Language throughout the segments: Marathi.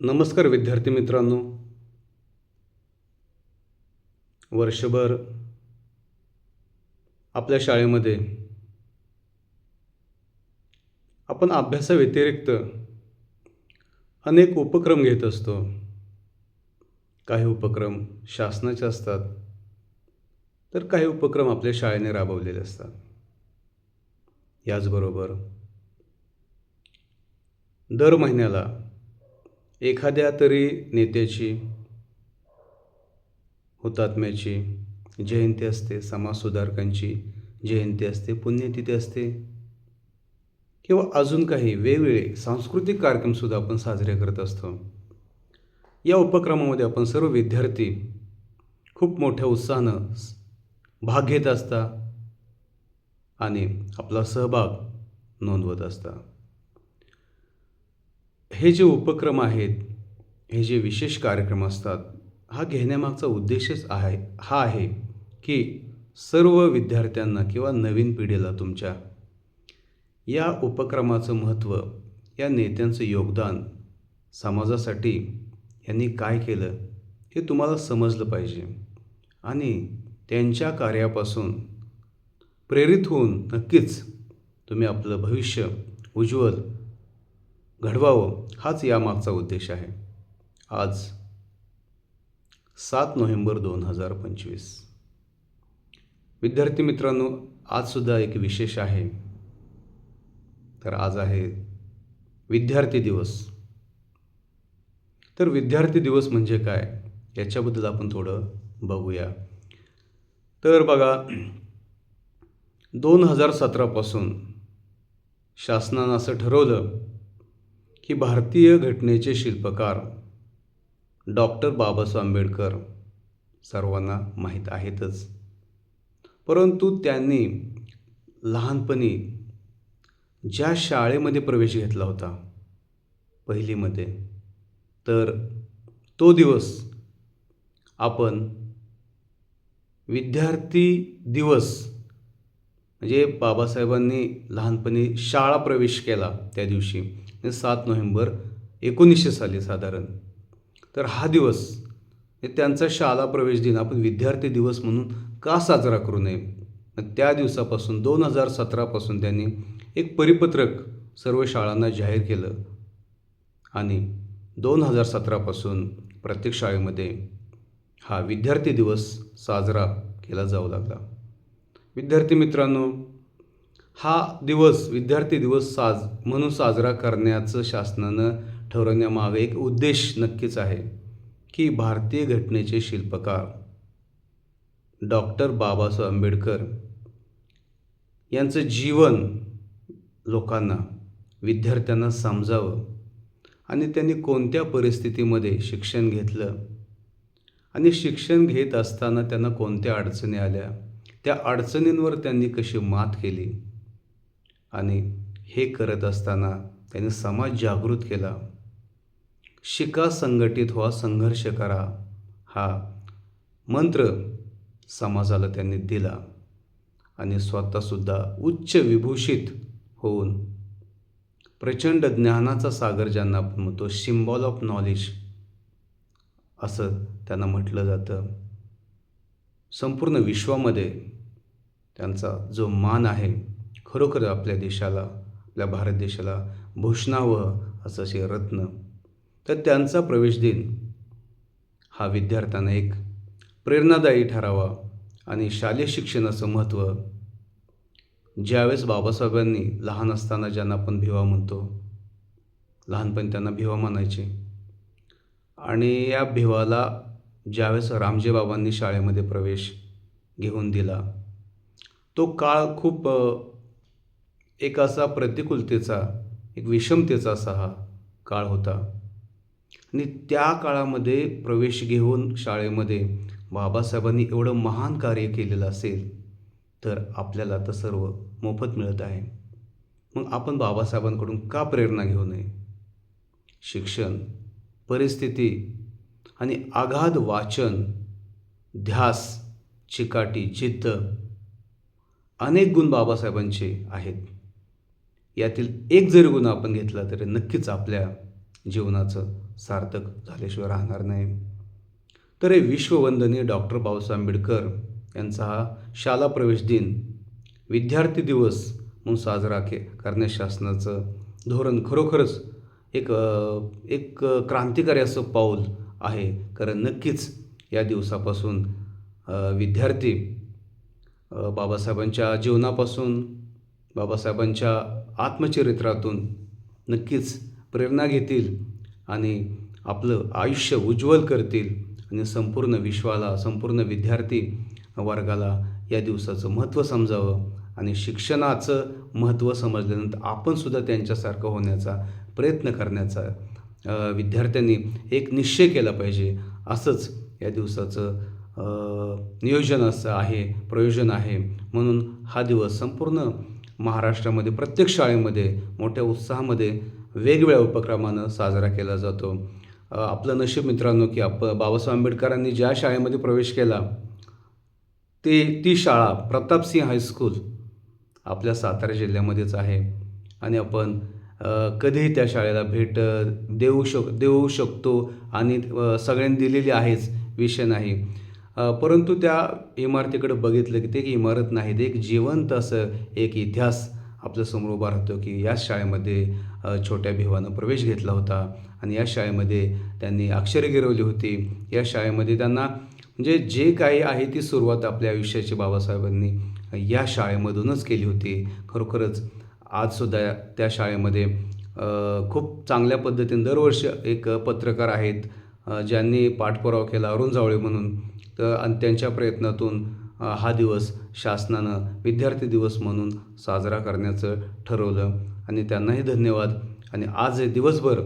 नमस्कार विद्यार्थी मित्रांनो. वर्षभर आपल्या शाळेमध्ये आपण अभ्यासाव्यतिरिक्त अनेक उपक्रम घेत असतो. काही उपक्रम शासनाचे असतात तर काही उपक्रम आपल्या शाळेने राबवलेले असतात. याचबरोबर दर महिन्याला एखाद्या तरी नेत्याची हुतात्म्याची जयंती असते समाजसुधारकांची जयंती असते पुण्यतिथी असते. किंवा अजून काही वेगवेगळे सांस्कृतिक कार्यक्रमसुद्धा आपण साजरे करत असतो. या उपक्रमामध्ये आपण सर्व विद्यार्थी खूप मोठ्या उत्साहानं भाग घेत असता आणि आपला सहभाग नोंदवत असता. हे जे उपक्रम आहेत हे जे विशेष कार्यक्रम असतात हा घेण्यामागचा उद्देशच आहे हा आहे की सर्व विद्यार्थ्यांना किंवा नवीन पिढीला तुमच्या या उपक्रमाचं महत्त्व या नेत्यांचं योगदान समाजासाठी यांनी काय केलं हे तुम्हाला समजलं पाहिजे. आणि त्यांच्या कार्यापासून प्रेरित होऊन नक्कीच तुम्ही आपलं भविष्य उज्ज्वल घडवावं हाच यामागचा उद्देश आहे. आज सात नोव्हेंबर दोन हजार पंचवीस. विद्यार्थी मित्रांनो आजसुद्धा एक विशेष आहे. तर आज आहे विद्यार्थी दिवस. तर विद्यार्थी दिवस म्हणजे काय? याच्याबद्दल आपण थोडं बघूया. तर बघा दोन हजार सतरापासून शासनानं असं ठरवलं की भारतीय घटनेचे शिल्पकार डॉक्टर बाबासाहेब आंबेडकर सर्वांना माहीत आहेतच. परंतु त्यांनी लहानपणी ज्या शाळेमध्ये प्रवेश घेतला होता पहिलीमध्ये तर तो दिवस आपण विद्यार्थी दिवस म्हणजे बाबासाहेबांनी लहानपणी शाळा प्रवेश केला त्या दिवशी सात नोव्हेंबर एकोणीसशे साली साधारण. तर हा दिवस त्यांचा शाळा प्रवेश दिन आपण विद्यार्थी दिवस म्हणून का साजरा करू नये? त्या दिवसापासून दोन हजार सतरापासून त्यांनी एक परिपत्रक सर्व शाळांना जाहीर केलं. आणि दोन हजार सतरापासून प्रत्येक शाळेमध्ये हा विद्यार्थी दिवस साजरा केला जाऊ लागला. विद्यार्थी मित्रांनो हा दिवस विद्यार्थी दिवस साज म्हणून साजरा करण्याचं शासनानं ठरवण्यामागे एक उद्देश नक्कीच आहे की भारतीय घटनेचे शिल्पकार डॉक्टर बाबासाहेब आंबेडकर यांचं जीवन लोकांना विद्यार्थ्यांना समजावं आणि त्यांनी कोणत्या परिस्थितीमध्ये शिक्षण घेतलं आणि शिक्षण घेत असताना त्यांना कोणत्या अडचणी आल्या त्या अडचणींवर त्यांनी कशी मात केली आणि हे करत असताना त्यांनी समाज जागृत केला. शिका संघटित व्हा संघर्ष करा हा मंत्र समाजाला त्यांनी दिला आणि स्वतःसुद्धा उच्च विभूषित होऊन प्रचंड ज्ञानाचा सागर ज्यांना आपण म्हणतो सिम्बॉल ऑफ नॉलेज असं त्यांना म्हटलं जातं. संपूर्ण विश्वामध्ये त्यांचा जो मान आहे खरोखर आपल्या देशाला आपल्या भारत देशाला भूषणावं असं असे रत्न. तर त्यांचा प्रवेश दिन हा विद्यार्थ्यांना एक प्रेरणादायी ठरावा आणि शालेय शिक्षणाचं महत्त्व ज्यावेळेस बाबासाहेबांनी लहान असताना ज्यांना आपण भिवा म्हणतो लहानपणी त्यांना भिवा म्हणायचे. आणि या भिवाला ज्यावेळेस रामजी बाबांनी शाळेमध्ये प्रवेश घेऊन दिला तो काळ खूप एक असा प्रतिकूलतेचा एक विषमतेचा असा हा काळ होता. आणि त्या काळामध्ये प्रवेश घेऊन शाळेमध्ये बाबासाहेबांनी एवढं महान कार्य केलेलं असेल तर आपल्याला तर सर्व मोफत मिळत आहे. मग आपण बाबासाहेबांकडून का प्रेरणा घेऊ नये? शिक्षण परिस्थिती आणि आघाद वाचन ध्यास चिकाटी चित्त अनेक गुण बाबासाहेबांचे आहेत. यातील एक जरी गुण आपण घेतला तरी नक्कीच आपल्या जीवनाचं सार्थक झाल्याशिवाय राहणार नाही. तर हे विश्ववंदनीय डॉक्टर बाबासाहेब आंबेडकर यांचा हा शाला प्रवेश दिन विद्यार्थी दिवस म्हणून साजरा के करण्यास शासनाचं धोरण खरोखरच एक एक क्रांतिकारी असं पाऊल आहे. कारण नक्कीच या दिवसापासून विद्यार्थी बाबासाहेबांच्या जीवनापासून बाबासाहेबांच्या आत्मचरित्रातून नक्कीच प्रेरणा घेतील आणि आपलं आयुष्य उज्ज्वल करतील आणि संपूर्ण विश्वाला संपूर्ण विद्यार्थी वर्गाला या दिवसाचं महत्त्व समजावं आणि शिक्षणाचं महत्त्व समजल्यानंतर आपणसुद्धा त्यांच्यासारखं होण्याचा प्रयत्न करण्याचा विद्यार्थ्यांनी एक निश्चय केला पाहिजे. असंच या दिवसाचं नियोजन असं आहे प्रयोजन आहे. म्हणून हा दिवस संपूर्ण महाराष्ट्रामध्ये प्रत्येक शाळेमध्ये मोठ्या उत्साहामध्ये वेगवेगळ्या उपक्रमानं साजरा केला जातो. आपलं नशीब मित्रांनो की आप बाबासाहेब आंबेडकरांनी ज्या शाळेमध्ये प्रवेश केला ते ती शाळा प्रतापसिंह हायस्कूल आपल्या सातारा जिल्ह्यामध्येच आहे. आणि आपण कधीही त्या शाळेला भेट देऊ शक देऊ शकतो आणि सगळ्यांनी दिलेली आहेच विषय नाही. परंतु त्या इमारतीकडे बघितलं की ते एक इमारत नाही ते एक जिवंत असं एक इतिहास आपल्यासमोर उभा राहतो की याच शाळेमध्ये छोट्या भिवानं प्रवेश घेतला होता आणि या शाळेमध्ये त्यांनी अक्षरे गिरवली होती. या शाळेमध्ये त्यांना म्हणजे जे काही आहे ती सुरुवात आपल्या आयुष्याची बाबासाहेबांनी या शाळेमधूनच केली होती. खरोखरच आजसुद्धा त्या शाळेमध्ये खूप चांगल्या पद्धतीने दरवर्षी एक पत्रकार आहेत ज्यांनी पाठपुरावा केला अरुण जावळे म्हणून. तर आणि त्यांच्या प्रयत्नातून हा दिवस शासनानं विद्यार्थी दिवस म्हणून साजरा करण्याचं ठरवलं. आणि त्यांनाही धन्यवाद. आणि आज दिवसभर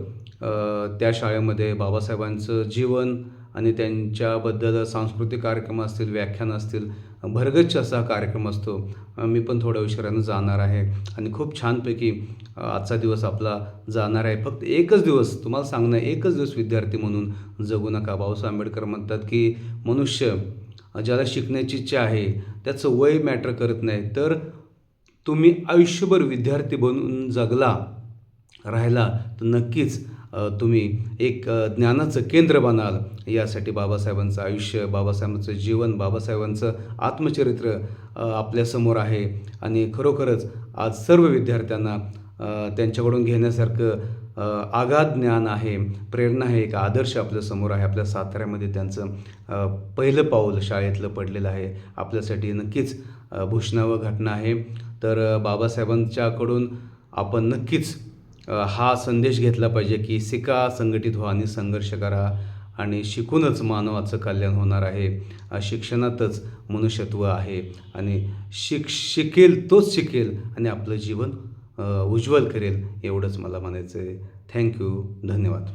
त्या शाळेमध्ये बाबासाहेबांचं जीवन आणि त्यांच्याबद्दल सांस्कृतिक कार्यक्रम असतील व्याख्यान असतील भरगच्च असा कार्यक्रम असतो. मी पण थोड्या उशिरानं जाणार आहे आणि खूप छानपैकी आजचा दिवस आपला जाणार आहे. फक्त एकच दिवस तुम्हाला सांगणं एकच दिवस विद्यार्थी म्हणून जगू नका. बाबासाहेब आंबेडकर म्हणतात की मनुष्य ज्याला शिकण्याची इच्छा आहे त्याचं वय मॅटर करत नाही. तर तुम्ही आयुष्यभर विद्यार्थी बनून जगला राहिला तर नक्कीच तुम्ही एक ज्ञानाचं केंद्र बनाल. यासाठी बाबासाहेबांचं आयुष्य बाबासाहेबांचं जीवन बाबासाहेबांचं आत्मचरित्र आपल्यासमोर आहे. आणि खरोखरच आज सर्व विद्यार्थ्यांना त्यांच्याकडून घेण्यासारखं आगात आगाध ज्ञान आहे प्रेरणा आहे एक आदर्श आपल्यासमोर आहे. आपल्या साताऱ्यामध्ये त्यांचं पहिलं पाऊल शाळेतलं पडलेलं आहे. आपल्यासाठी नक्कीच भूषणावं घटना आहे. तर बाबासाहेबांच्याकडून आपण नक्कीच हा संदेश घेतला पाहिजे की शिका संघटित व्हा आणि संघर्ष करा आणि शिकूनच मानवाचं कल्याण होणार आहे. शिक्षणातच मनुष्यत्व आहे आणि शिक शिकेल तोच शिकेल आणि आपलं जीवन उज्ज्वल करेल एवढंच मला म्हणायचं आहे थँक्यू. धन्यवाद.